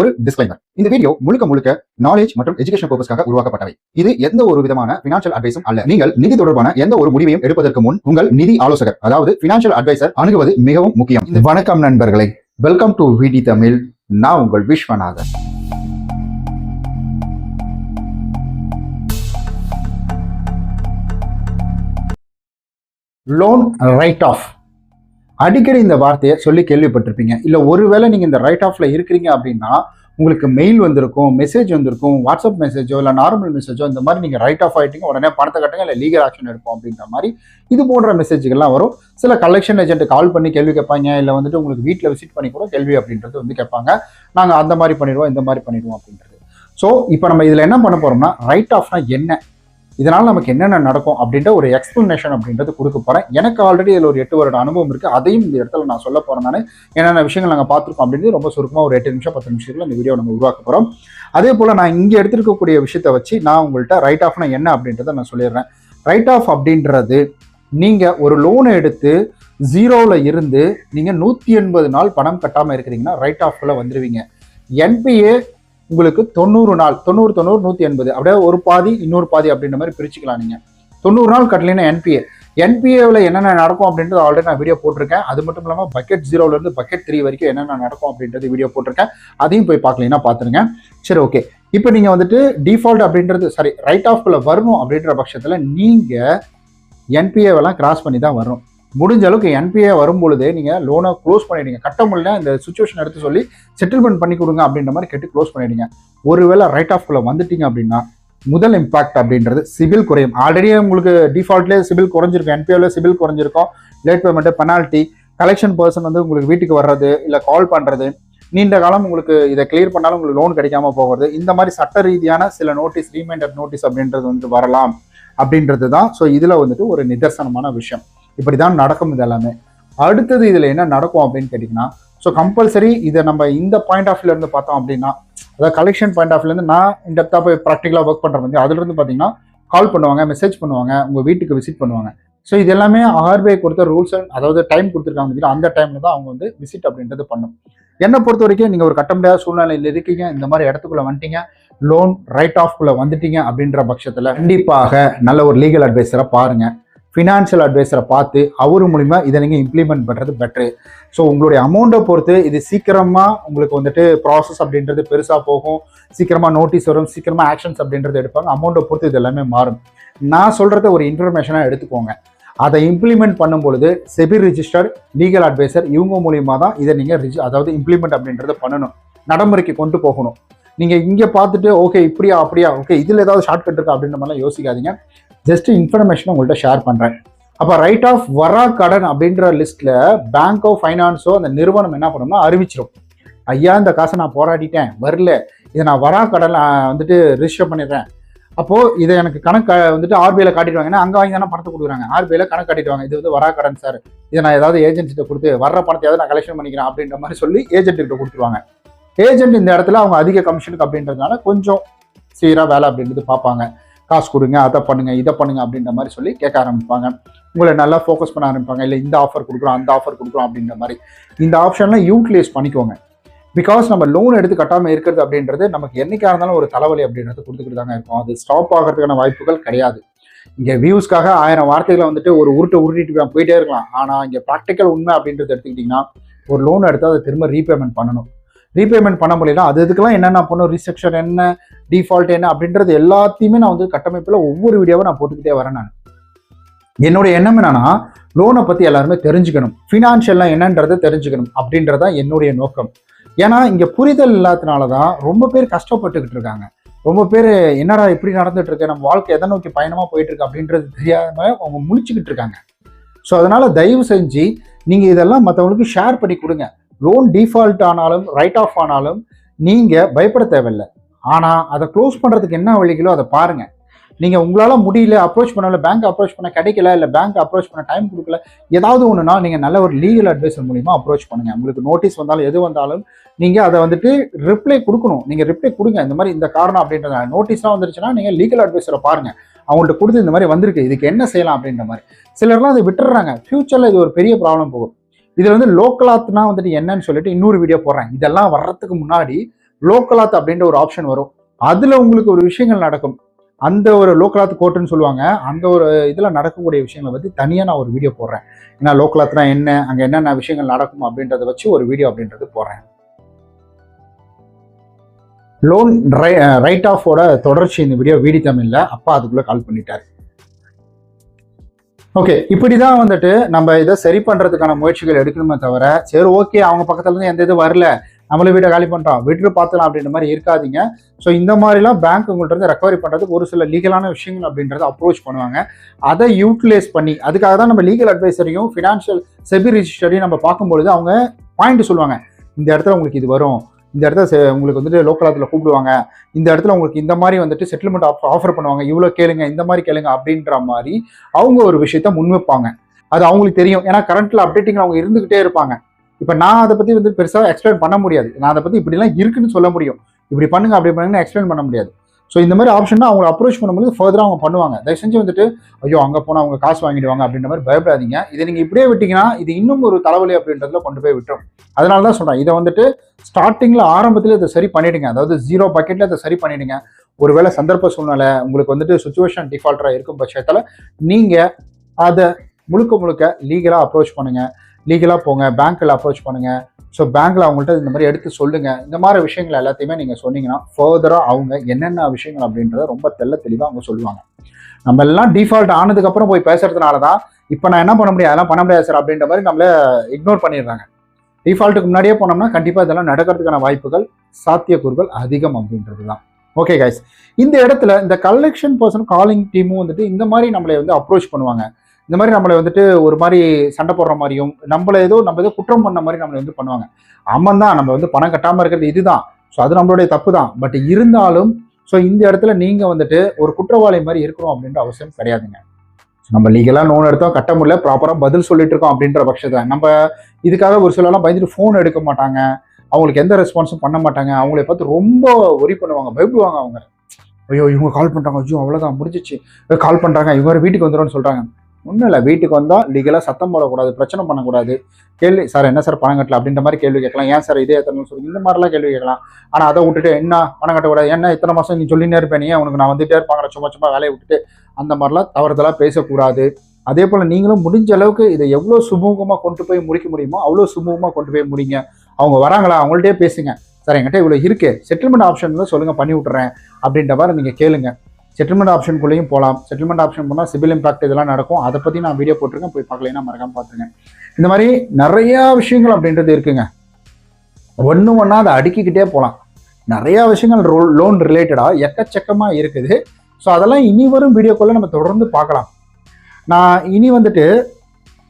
ஒரு டிஸ்க்ளைமர் இந்த வீடியோ முழுக்க முழுக்க நாலேஜ் மற்றும் எஜுகேஷன் பர்பஸ்க்காக உருவாக்கப்பட்டவை. இது எந்த ஒரு விதமான பினான்சியல் அட்வைஸும் அல்ல. நீங்கள் நிதி தொடர்பான எந்த ஒரு முடிவையும் எடுப்பதற்கு முன் உங்கள் நிதி ஆலோசகர் அதாவது பினான்சியல் அட்வைசர் அணுகுவது மிகவும் முக்கியம். வணக்கம் நண்பர்களே. வெல்கம் டு விடி தமிழ் நான் உங்கள் விஸ்வநாதன். லோன் ரைட் ஆஃப் அடிக்கடி இந்த வார்த்தையை சொல்லி கேள்விப்பட்டிருப்பீங்க. இல்லை ஒருவேளை நீங்கள் இந்த ரைட் ஆஃப்ல இருக்கிறீங்க அப்படின்னா உங்களுக்கு மெயில் வந்திருக்கும் மெசேஜ் வந்திருக்கும் வாட்ஸ்அப் மெசேஜோ இல்லை நார்மல் மெசேஜோ இந்த மாதிரி நீங்கள் ரைட் ஆஃப் ஆகிட்டீங்க உடனே பணத்தை கட்டுங்க இல்லை லீகல் ஆக்ஷன் எடுப்போம் அப்படின்ற மாதிரி இது போன்ற மெசேஜ்கள்லாம் வரும். சில கலெக்ஷன் ஏஜென்ட் கால் பண்ணி கேள்வி கேட்பாங்க இல்லை வந்துட்டு உங்களுக்கு வீட்டில் விசிட் பண்ணி கூட கேள்வி அப்படின்றது வந்து கேட்பாங்க. நாங்கள் அந்த மாதிரி பண்ணிடுவோம் இந்த மாதிரி பண்ணிடுவோம் அப்படின்றது. ஸோ இப்போ நம்ம இதில் என்ன பண்ண போகிறோம்னா ரைட் ஆஃப்னா என்ன? இதனால் நமக்கு என்னென்ன நடக்கும் அப்படின்ற ஒரு எக்ஸ்பிளனேஷன் அப்படின்றது கொடுக்க போகிறேன் எனக்கு ஆல்ரெடி இதில் ஒரு எட்டு வருட அனுபவம் இருக்குது அதையும் இந்த இடத்துல நான் சொல்ல போகிறேன் நான். என்னென்ன விஷயங்கள் நாங்கள் பார்த்துருக்கோம் அப்படின்றது ரொம்ப சுருக்கமாக ஒரு எட்டு நிமிஷம் பத்து நிமிஷத்தில் இந்த வீடியோ நம்ம உருவாக்க போகிறோம் அதே போல் நான் இங்கே எடுத்திருக்கக்கூடிய விஷயத்தை வச்சு நான் உங்கள்கிட்ட ரைட் ஆஃப்னா என்ன அப்படின்றத நான் சொல்லிடுறேன். ரைட் ஆஃப் அப்படின்றது நீங்கள் ஒரு லோனை எடுத்து ஜீரோவில் இருந்து நீங்கள் நூற்றி எண்பது நாள் பணம் கட்டாமல் இருக்கிறீங்கன்னா ரைட் ஆஃப்ல வந்துடுவீங்க என்பிஏ உங்களுக்கு தொண்ணூறு நாள் தொண்ணூறு தொண்ணூறு நூற்றி எண்பது. அப்படியே ஒரு பாதி இன்னொரு பாதி அப்படின்ற மாதிரி பிரிச்சுக்கலாம் நீங்கள் தொண்ணூறு நாள் கட்டலைன்னா என்பிஏ என்பிஏவில் என்னென்ன நடக்கும் அப்படின்றது ஆல்ரெடி நான் வீடியோ போட்டிருக்கேன். அது மட்டும் இல்லாமல் பக்கெட் ஜீரோலேருந்து பக்கெட் த்ரீ வரைக்கும் என்னென்ன நடக்கும் அப்படின்றது வீடியோ போட்டிருக்கேன். அதையும் போய் பார்க்கலன்னா பார்த்துருங்க. சரி ஓகே இப்போ நீங்கள் வந்துட்டு டிஃபால்ட் அப்படின்றது சாரி ரைட் ஆஃப்ல வரணும் அப்படின்ற பட்சத்தில் நீங்கள் என்பிஏவெல்லாம் கிராஸ் பண்ணி தான் வரணும். முடிஞ்ச அளவுக்கு என்பிஏ வரும்பொழுது நீங்கள் லோனை க்ளோஸ் பண்ணிடுங்க. கட்ட முடியல இந்த சுச்சுவேஷன் எடுத்து சொல்லி செட்டில்மெண்ட் பண்ணி கொடுங்க அப்படின்ற மாதிரி கேட்டு க்ளோஸ் பண்ணிடுங்க. ஒருவேளை ரைட் ஆஃப்குள்ளே வந்துட்டீங்க அப்படின்னா முதல் இம்பாக்ட் அப்படின்றது சிபில் குறையும். ஆல்ரெடி உங்களுக்கு டிஃபால்ட்லேயே சிபில் குறைஞ்சிருக்கும். என்பிஏவில் CIBIL குறைஞ்சிருக்கும். Late payment penalty collection person வந்து உங்களுக்கு வீட்டுக்கு வர்றது இல்லை கால் பண்ணுறது நீண்ட காலம் உங்களுக்கு இதை கிளியர் பண்ணாலும் உங்களுக்கு லோன் கிடைக்காம போகிறது இந்த மாதிரி சட்ட ரீதியான சில நோட்டீஸ் ரீமைண்டர் நோட்டீஸ் அப்படின்றது வந்து வரலாம் அப்படின்றது தான் ஸோ இதில் வந்துட்டு ஒரு நிதர்சனமான விஷயம். இப்படி தான் நடக்கும் இது எல்லாமே அடுத்தது இதில் என்ன நடக்கும் அப்படின்னு கேட்டிங்கன்னா ஸோ கம்பல்சரி இதை நம்ம இந்த பாயிண்ட் ஆஃப் இருந்து பார்த்தோம் அப்படின்னா அதாவது கலெக்ஷன் பாயிண்ட் ஆஃப் வியூலேருந்து நான் இந்த போய் ப்ராக்டிக்கலாக ஒர்க் பண்ணுற மாதிரி அதுலேருந்து பார்த்தீங்கன்னா கால் பண்ணுவாங்க மெசேஜ் பண்ணுவாங்க உங்கள் வீட்டுக்கு விசிட் பண்ணுவாங்க. ஸோ இது எல்லாமே ஆர்பிஐ கொடுத்த ரூல்ஸ் அதாவது டைம் கொடுத்துருக்காங்க அந்த டைமில் தான் அவங்க வந்து விசிட் அப்படின்றது பண்ணும். என்னை பொறுத்த வரைக்கும் நீங்கள் ஒரு கட்ட முடியாத சூழ்நிலையில் இருக்கீங்க இந்த மாதிரி இடத்துக்குள்ளே வந்துட்டீங்க லோன் ரைட் ஆஃப்குள்ளே வந்துட்டீங்க அப்படின்ற பட்சத்தில் கண்டிப்பாக நல்ல ஒரு லீகல் அட்வைஸரை பாருங்கள் ஃபினான்ஷியல் அட்வைஸரை பார்த்து அவர் மூலிமா இதை நீங்கள் இம்ப்ளிமெண்ட் பண்ணுறது பெட்ரு ஸோ உங்களுடைய அமௌண்ட்டை பொறுத்து இது சீக்கிரமாக உங்களுக்கு வந்துட்டு ப்ராசஸ் அப்படின்றது பெருசாக போகும். சீக்கிரமாக நோட்டீஸ் வரும். சீக்கிரமாக ஆக்ஷன்ஸ் அப்படின்றது எடுப்பாங்க. அமௌண்ட்டை பொறுத்து இது எல்லாமே மாறும். நான் சொல்கிறத ஒரு இன்ஃபர்மேஷனாக எடுத்துக்கோங்க. அதை இம்ப்ளிமெண்ட் பண்ணும் பொழுது செபி ரிஜிஸ்டர் லீகல் அட்வைசர் இவங்க மூலியமாக தான் இதை நீங்கள் ரிஜி அதாவது இம்ப்ளிமெண்ட் அப்படின்றத பண்ணணும். நடைமுறைக்கு கொண்டு போகணும். நீங்கள் இங்கே பார்த்துட்டு ஓகே இப்படியா அப்படியா ஓகே இதில் ஏதாவது ஷார்ட்கட் இருக்கா அப்படின்ற மாதிரிலாம் யோசிக்காதீங்க. ஜஸ்ட் இன்ஃபர்மேஷன் உங்கள்கிட்ட ஷேர் பண்ணுறேன் அப்போ ரைட் ஆஃப் வரா கடன் அப்படின்ற லிஸ்ட்டில் பேங்க்கோ ஃபைனான்ஸோ அந்த நிறுவனம் என்ன பண்ணணும்னா அறிவிச்சிடும் ஐயா இந்த காசை நான் போராடிட்டேன் வரல. இதை நான் வரா கடன் வந்துட்டு ரிஜிஸ்டர் பண்ணிடுறேன். அப்போது இதை எனக்கு கணக்கு வந்துட்டு ஆர்பிஐல காட்டிடுவாங்க ஏன்னா அங்கே வாங்கி தானே பணத்தை கொடுக்குறாங்க. ஆர்பிஐல கணக்கு காட்டிடுவாங்க இது வந்து வரா கடன் சார் இதை நான் ஏதாவது ஏஜென்சிட்ட கொடுத்து வர்ற பணத்தையாவது நான் கலெக்ஷன் பண்ணிக்கிறேன் அப்படின்ற மாதிரி சொல்லி ஏஜென்ட் கிட்ட கொடுத்துருவாங்க. ஏஜென்ட் இந்த இடத்துல அவங்க அதிக கமிஷனுக்கு அப்படின்றதுனால கொஞ்சம் சீராக வேலை அப்படின்றது பார்ப்பாங்க. காசு கொடுங்க அதை பண்ணுங்க இதை பண்ணுங்க அப்படின்ற மாதிரி சொல்லி கேட்க ஆரம்பிப்பாங்க. உங்களை நல்லா ஃபோக்கஸ் பண்ண ஆரம்பிப்பாங்க. இல்லை இந்த ஆஃபர் கொடுக்குறோம் அந்த ஆஃபர் கொடுக்குறோம் அப்படின்ற மாதிரி. இந்த ஆப்ஷன்லாம் யூட்டிலைஸ் பண்ணிக்கோங்க. பிகாஸ் நம்ம லோன் எடுத்து கட்டாமல் இருக்கிறது அப்படின்றது நமக்கு என்னைக்காக இருந்தாலும் ஒரு தலைவலி அப்படின்றது கொடுத்துக்கிட்டு தாங்க இருக்கும். அது ஸ்டாப் ஆகிறதுக்கான வாய்ப்புகள் கிடையாது. இங்கே வியூஸ்க்காக ஆயிரம் வார்த்தைகளை வந்துட்டு ஒரு உருட்டை உருட்டிட்டு போயிட்டே இருக்கலாம். ஆனால் இங்கே ப்ராக்டிக்கல் உண்மை அப்படின்றது எடுத்துக்கிட்டிங்கன்னா ஒரு லோன் எடுத்து அதை திரும்ப ரீபேமெண்ட் பண்ணணும். ரீபேமெண்ட் பண்ண முடியல. அது இதுக்கெல்லாம் என்னென்ன பண்ணும் ரிஸ்ட்ரக்ஷன் என்ன? டிஃபால்ட் என்ன? அப்படின்றது எல்லாத்தையுமே நான் வந்து கட்டமைப்பில் ஒவ்வொரு வீடியோவும் நான் போட்டுக்கிட்டே வரேன் நான். என்னோட எண்ணம் என்னன்னா லோனை பற்றி எல்லாருமே தெரிஞ்சுக்கணும். ஃபினான்ஷியல்லாம் என்னன்றதை தெரிஞ்சுக்கணும். அப்படின்றதான் என்னுடைய நோக்கம். ஏன்னா இங்கே புரிதல் இல்லாதனால தான் ரொம்ப பேர் கஷ்டப்பட்டுக்கிட்டு இருக்காங்க. ரொம்ப பேர் என்னடா இப்படி நடந்துட்டு இருக்கு? நம்ம வாழ்க்கை எதை நோக்கி பயணமாக போயிட்டு இருக்கு? அப்படின்றது தெரியாம அவங்க முழிச்சுக்கிட்டு இருக்காங்க. ஸோ அதனால தயவு செஞ்சு நீங்கள் இதெல்லாம் மற்றவங்களுக்கு ஷேர் பண்ணி கொடுங்க. லோன் டிஃபால்ட் ஆனாலும் ரைட் ஆஃப் ஆனாலும் நீங்கள் பயப்பட தேவையில்லை. ஆனால் அதை க்ளோஸ் பண்ணுறதுக்கு என்ன வழிகளோ அதை பாருங்கள் நீங்கள் உங்களால் முடியல அப்ரோச் பண்ணல பேங்க் அப்ரோச் பண்ண கிடைக்கல இல்லை பேங்க் அப்ரோச் பண்ண டைம் கொடுக்கல ஏதாவது ஒன்றுனா நீங்கள் நல்ல ஒரு லீகல் அட்வைசர் மூலிமா அப்ரோச் பண்ணுங்கள் உங்களுக்கு நோட்டீஸ் வந்தாலும் எது வந்தாலும் நீங்கள் அதை வந்துட்டு ரிப்ளை கொடுக்கணும். நீங்கள் ரிப்ளை கொடுங்க. இந்த மாதிரி இந்த காரணம் அப்படின்றத நோட்டீஸ்லாம் வந்துருச்சுன்னா நீங்கள் லீகல் அட்வைஸரை பாருங்கள் அவங்கள்ட்ட கொடுத்து இந்த மாதிரி வந்திருக்கு. இதுக்கு என்ன செய்யலாம் அப்படின்ற மாதிரி. சிலர்லாம் அதை விட்டுறாங்க ஃப்யூச்சரில் இது ஒரு பெரிய ப்ராப்ளம் போகும். இதில் வந்து லோக்கலாத்னா வந்துட்டு என்னன்னு சொல்லிட்டு இன்னொரு வீடியோ போடுறேன் இதெல்லாம் வர்றதுக்கு முன்னாடி லோக்கலாத் அப்படின்ற ஒரு ஆப்ஷன் வரும். அதில் உங்களுக்கு ஒரு விஷயங்கள் நடக்கும். அந்த ஒரு லோக்கலாத் கோர்ட்டுன்னு சொல்லுவாங்க. அந்த ஒரு இதில் நடக்கக்கூடிய விஷயங்களை பற்றி தனியாக நான் ஒரு வீடியோ போடுறேன். ஏன்னா லோக்கலாத்னா என்ன அங்கே என்னென்ன விஷயங்கள் நடக்கும் அப்படின்றத வச்சு ஒரு வீடியோ அப்படின்றது போடுறேன். லோன் ரை ரைட் ஆஃபோட தொடர்ச்சி இந்த வீடியோ வீடி தமிழில் அப்பா அதுக்குள்ளே கால் பண்ணிட்டார். ஓகே இப்படி தான் வந்துட்டு நம்ம இதை சரி பண்ணுறதுக்கான முயற்சிகள் எடுக்கணுமே தவிர சரி ஓகே அவங்க பக்கத்துலேருந்து எந்த இது வரல நம்மளும் வீட்டை காலி பண்ணுறோம் விட்டு பார்த்துலாம் அப்படின்ற மாதிரி இருக்காதீங்க. ஸோ இந்த மாதிரிலாம் பேங்க் உங்கள்கிட்ட இருந்து ரெக்கவரி பண்ணுறதுக்கு ஒரு சில லீகலான விஷயங்கள் அப்படின்றத அப்ரோச் பண்ணுவாங்க. அதை யூட்டிலைஸ் பண்ணி அதுக்காக தான் நம்ம லீகல் அட்வைசரையும் ஃபினான்ஷியல் செபி ரிஜிஸ்டரையும் நம்ம பார்க்கும்பொழுது அவங்க பாயிண்ட் சொல்லுவாங்க. இந்த இடத்துல உங்களுக்கு இது வரும். இந்த இடத்துல உங்களுக்கு வந்துட்டு லோக்கலாத்தில் கூப்பிடுவாங்க. இந்த இடத்துல உங்களுக்கு இந்த மாதிரி வந்துட்டு செட்டில்மெண்ட் ஆஃபர் பண்ணுவாங்க. இவ்வளோ கேளுங்க இந்த மாதிரி கேளுங்க அப்படின்ற மாதிரி அவங்க ஒரு விஷயத்த முன்வைப்பாங்க. அது அவங்களுக்கு தெரியும். ஏன்னா கரண்ட்டில் அப்டேட்டிங் அவங்க இருந்துகிட்டே இருப்பாங்க. இப்போ நான் அதை பற்றி வந்து பெருசாக எக்ஸ்பிளைன் பண்ண முடியாது. நான் அதை பற்றி இப்படிலாம் இருக்குன்னு சொல்ல முடியும். இப்படி பண்ணுங்க அப்படி பண்ணுங்க எக்ஸ்பிளைன் பண்ண முடியாது. ஸோ இந்த மாதிரி ஆப்ஷன்னா அவங்களை அப்ரோச் பண்ணும்போது ஃபர்தராக அவங்க பண்ணுவாங்க. தயவு செஞ்சு வந்துட்டு ஐயோ அங்கே போனால் அவங்க காசு வாங்கிடுவாங்க அப்படின்ற மாதிரி பயப்படாதீங்க. இதை நீங்கள் இப்படியே விட்டீங்கன்னா இது இன்னும் ஒரு தலைவலி அப்படின்றதுல கொண்டு போய் விட்டுரும். அதனால தான் சொல்கிறேன் இதை வந்துட்டு ஸ்டார்டிங்கில் ஆரம்பத்தில் இதை சரி பண்ணிவிடுங்க அதாவது ஜீரோ பக்கெட்டில் இதை சரி பண்ணிவிடுங்க ஒருவேளை சந்தர்ப்ப சூழ்நிலை உங்களுக்கு வந்துட்டு சுச்சுவேஷன் டிஃபால்ட்டாக இருக்கும் பட்சத்தில் நீங்கள் அதை முழுக்க முழுக்க லீகலாக அப்ரோச் பண்ணுங்கள் லீகலாக போங்க. பேங்க்கில் அப்ரோச் பண்ணுங்கள் ஸோ பேங்க்கில் அவங்கள்ட்ட இந்த மாதிரி எடுத்து சொல்லுங்க. இந்த மாதிரி விஷயங்கள் எல்லாத்தையுமே நீங்கள் சொன்னீங்கன்னா ஃபர்தராக அவங்க என்னென்ன விஷயங்கள் அப்படின்றத ரொம்ப தெள்ள தெளிவாக அவங்க சொல்லுவாங்க. நம்ம எல்லாம் டிஃபால்ட் ஆனதுக்கப்புறம் போய் பேசுறதுனால தான் இப்போ நான் என்ன பண்ண முடியாது அதெல்லாம் பண்ண முடியாது சார் அப்படின்ற மாதிரி நம்மள இக்னோர் பண்ணிடுறாங்க. டிஃபால்ட்டுக்கு முன்னாடியே போனோம்னா கண்டிப்பாக இதெல்லாம் நடக்கிறதுக்கான வாய்ப்புகள் சாத்தியக்கூறுகள் அதிகம் அப்படின்றது தான். ஓகே கைஸ் இந்த இடத்துல இந்த கலெக்ஷன் பர்சன் காலிங் டீமும் வந்துட்டு இந்த மாதிரி நம்மளை வந்து அப்ரோச் பண்ணுவாங்க. இந்த மாதிரி நம்மளை வந்துட்டு ஒரு மாதிரி சண்டை போடுற மாதிரியும் நம்மளை ஏதோ நம்ம ஏதோ குற்றம் பண்ண மாதிரி நம்மளை வந்து பண்ணுவாங்க. ஆமாம் தான் நம்ம வந்து பணம் கட்டாமல் இருக்கிறது இதுதான். ஸோ அது நம்மளுடைய தப்பு தான் பட் இருந்தாலும் ஸோ இந்த இடத்துல நீங்கள் வந்துட்டு ஒரு குற்றவாளி மாதிரி இருக்கணும் அப்படின்ற அவசியம் கிடையாதுங்க. நம்ம லீகலாக லோன் எடுத்தோம் கட்ட முடியல ப்ராப்பராக பதில் சொல்லிட்டு இருக்கோம் அப்படின்ற பட்சத்தை நம்ம இதுக்காக ஒரு சிலலாம் பயந்துட்டு ஃபோன் எடுக்க மாட்டாங்க. அவங்களுக்கு எந்த ரெஸ்பான்ஸும் பண்ண மாட்டாங்க. அவங்கள பார்த்து ரொம்ப ஒரி பண்ணுவாங்க பயப்படுவாங்க அவங்க. ஐயோ இவங்க கால் பண்ணுறாங்க ஐயோ அவ்வளோதான் முடிஞ்சிச்சு. கால் பண்ணுறாங்க இவங்க வீட்டுக்கு வந்துடும் சொல்கிறாங்க ஒன்றும் இல்லை வீட்டுக்கு வந்தால் லீகலாக சத்தம் போடக்கூடாது பிரச்சனை பண்ணக்கூடாது. கேள்வி சார் என்ன சார் பணம் கட்டல? அப்படின்ற மாதிரி கேள்வி கேட்கலாம். ஏன் சார் இதே எத்தனை சொல்லி இந்த மாதிரிலாம் கேள்வி கேட்கலாம். ஆனால் அதை விட்டுட்டு என்ன பணம் கட்டக்கூடாது? என்ன இத்தனை மாதம் நீ சொல்லினே இருப்பேன் உனக்கு நான் வந்துட்டே இருப்பாங்க சும்மா சும்மா வேலையை விட்டுட்டு? அந்த மாதிரிலாம் தவறுதலாக பேசக்கூடாது. அதே போல் நீங்களும் முடிஞ்ச அளவுக்கு இதை எவ்வளோ சுமூகமாக கொண்டு போய் முடிக்க முடியுமோ அவ்வளோ சுமூகமாக கொண்டு போய் முடிங்க. அவங்க வராங்களா? அவங்கள்ட்டே பேசுங்க. சார் என்கிட்ட இவ்வளோ இருக்குது செட்டில்மெண்ட் ஆப்ஷன் தான் சொல்லுங்கள் பண்ணி விட்டுறேன். அப்படின்ற மாதிரி நீங்கள் கேளுங்கள் செட்டில்மெண்ட் ஆப்ஷனுக்குள்ளேயும் போகலாம் செட்டில்மெண்ட் ஆப்ஷன் போனால் சிபில் இம்பாக்ட் இதெல்லாம் நடக்கும். அதை பற்றி நான் வீடியோ போட்டிருக்கேன். போய் பார்க்கலைன்னா மறக்காம பார்த்துருக்கேன் இந்த மாதிரி நிறையா விஷயங்கள் அப்படின்றது இருக்குங்க. ஒன்று ஒன்றா அதை அடுக்கிக்கிட்டே போகலாம் நிறையா விஷயங்கள் லோன் ரிலேட்டடாக எக்கச்சக்கமாக இருக்குது. ஸோ அதெல்லாம் இனி வரும் வீடியோக்குள்ளே நம்ம தொடர்ந்து பார்க்கலாம். நான் இனி வந்துட்டு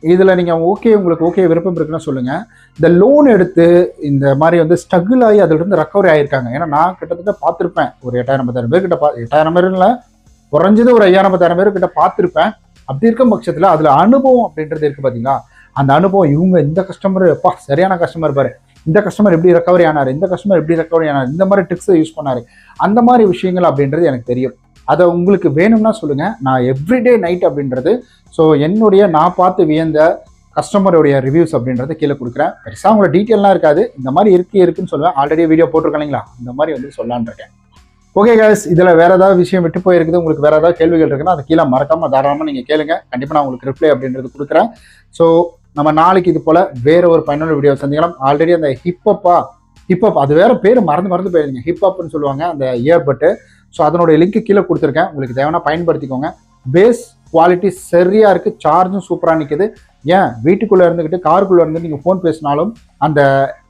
இதில் நீங்கள் ஓகே உங்களுக்கு ஓகே விருப்பம் இருக்குன்னு சொல்லுங்கள் இந்த லோன் எடுத்து இந்த மாதிரி வந்து ஸ்ட்ரகிள் ஆகி அதிலிருந்து ரெக்கவரி ஆகியிருக்காங்க ஏன்னா நான் கிட்டத்தட்ட பார்த்துருப்பேன். ஒரு எட்டாயிரம் பத்தாயிரம் பேர்கிட்ட பா எட்டாயிரம் பேர் இல்லை குறைஞ்சது ஒரு ஐயாயிரம் பத்தாயிரம் பேர்கிட்ட பார்த்துருப்பேன். அப்படி இருக்கும் பட்சத்தில் அதில் அனுபவம் அப்படின்றது இருக்குது பார்த்தீங்களா அந்த அனுபவம் இவங்க இந்த கஸ்டமர் எப்பா சரியான கஸ்டமர் பாரு. இந்த கஸ்டமர் எப்படி ரெக்கவரி ஆனார்? இந்த கஸ்டமர் எப்படி ரெக்கவரி ஆனார்? இந்த மாதிரி ட்ரிக்ஸை யூஸ் பண்ணார். அந்த மாதிரி விஷயங்கள் அப்படின்றது எனக்கு தெரியும். அதை உங்களுக்கு வேணும்னா சொல்லுங்கள் நான் எவ்ரிடே நைட் அப்படின்றது ஸோ என்னுடைய நான் பார்த்து வியந்த கஸ்டமருடைய ரிவ்யூஸ் அப்படின்றத கீழே கொடுக்குறேன். பெருசாக உங்களோட டீட்டெயிலாம் இருக்காது. இந்த மாதிரி இருக்கு இருக்குன்னு சொல்லுவேன். ஆல்ரெடி வீடியோ போட்டிருக்கேன் இந்த மாதிரி வந்து சொல்லலான்னு இருக்கேன். ஓகே கேஸ் இதில் வேறு ஏதாவது விஷயம் விட்டு போயிருக்குது உங்களுக்கு வேறு ஏதாவது கேள்விகள் இருக்குன்னா அது கீழே மறக்காமல் தாராளமாக நீங்கள் கேளுங்க. கண்டிப்பாக நான் உங்களுக்கு ரிப்ளை அப்படின்றது கொடுக்குறேன். ஸோ நம்ம நாளைக்கு இது போல் வேறு ஒரு பயனுள்ள வீடியோ சந்திக்கலாம். ஆல்ரெடி அந்த ஹிப்பப்பா ஹிப்ஹப் அது வேற பேர் மறந்து மறந்து போயிருந்தீங்க ஹிப்ஹப்னு சொல்லுவாங்க அந்த இயர்பட்டு ஸோ அதனுடைய லிங்க் கீழே கொடுத்துருக்கேன். உங்களுக்கு தேவைன்னா பயன்படுத்திக்கோங்க. பேஸ் குவாலிட்டி சரியாக இருக்குது சார்ஜும் சூப்பராக நிற்குது ஏன்? வீட்டுக்குள்ளே இருந்துக்கிட்டு காருக்குள்ளே இருந்து நீங்கள் ஃபோன் பேசினாலும் அந்த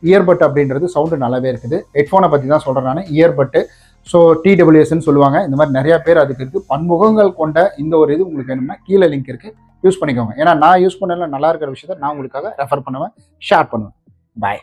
இயர்பட் அப்படின்றது சவுண்டு நல்லாவே இருக்குது. ஹெட்ஃபோனை பற்றி தான் சொல்கிறேன் நான் இயர்பட்டு ஸோ டிடபிள்யூஎஸ்ன்னு சொல்லுவாங்க. இந்த மாதிரி நிறையா பேர் அதுக்கு இருக்குது பன்முகங்கள் கொண்ட இந்த ஒரு இது உங்களுக்கு வேணும்னா கீழே லிங்க் இருக்குது யூஸ் பண்ணிக்கோங்க. ஏன்னா நான் யூஸ் பண்ணல நல்லா இருக்கிற விஷயத்த நான் உங்களுக்காக ரெஃபர் பண்ணுவேன் ஷேர் பண்ணுவேன். பாய்